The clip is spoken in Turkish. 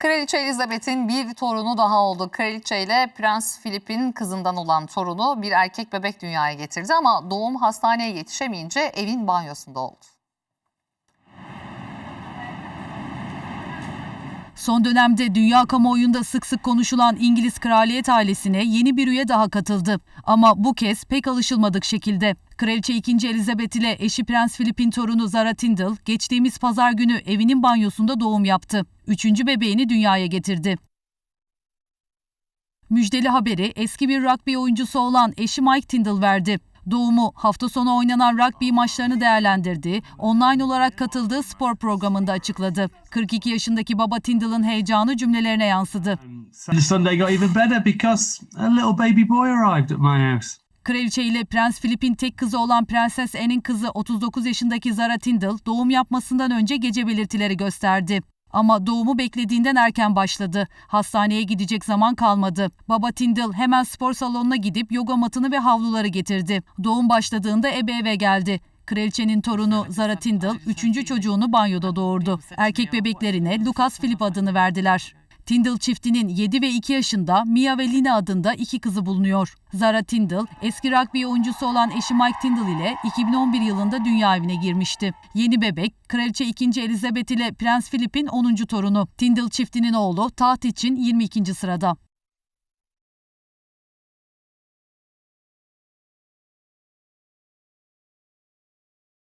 Kraliçe Elizabeth'in bir torunu daha oldu. Kraliçe ile Prens Philip'in kızından olan torunu bir erkek bebek dünyaya getirdi ama doğum hastaneye yetişemeyince evin banyosunda oldu. Son dönemde dünya kamuoyunda sık sık konuşulan İngiliz kraliyet ailesine yeni bir üye daha katıldı. Ama bu kez pek alışılmadık şekilde. Kraliçe 2. Elizabeth ile eşi Prens Philip'in torunu Zara Tindall geçtiğimiz pazar günü evinin banyosunda doğum yaptı. Üçüncü bebeğini dünyaya getirdi. Müjdeli haberi eski bir rugby oyuncusu olan eşi Mike Tindall verdi. Doğumu hafta sonu oynanan rugby maçlarını değerlendirdiği, online olarak katıldığı spor programında açıkladı. 42 yaşındaki baba Tindall'ın heyecanı cümlelerine yansıdı. Kraliçe ile Prens Philip'in tek kızı olan Prenses Anne'in kızı 39 yaşındaki Zara Tindall doğum yapmasından önce gece belirtileri gösterdi. Ama doğumu beklediğinden erken başladı. Hastaneye gidecek zaman kalmadı. Baba Tindall hemen spor salonuna gidip yoga matını ve havluları getirdi. Doğum başladığında ebe eve geldi. Kraliçenin torunu Zara Tindall üçüncü çocuğunu banyoda doğurdu. Erkek bebeklerine Lucas Philip adını verdiler. Tindall çiftinin 7 ve 2 yaşında Mia ve Lina adında iki kızı bulunuyor. Zara Tindall, eski rugby oyuncusu olan eşi Mike Tindall ile 2011 yılında dünya evine girmişti. Yeni bebek, Kraliçe 2. Elizabeth ile Prens Philip'in 10. torunu. Tindall çiftinin oğlu taht için 22. sırada.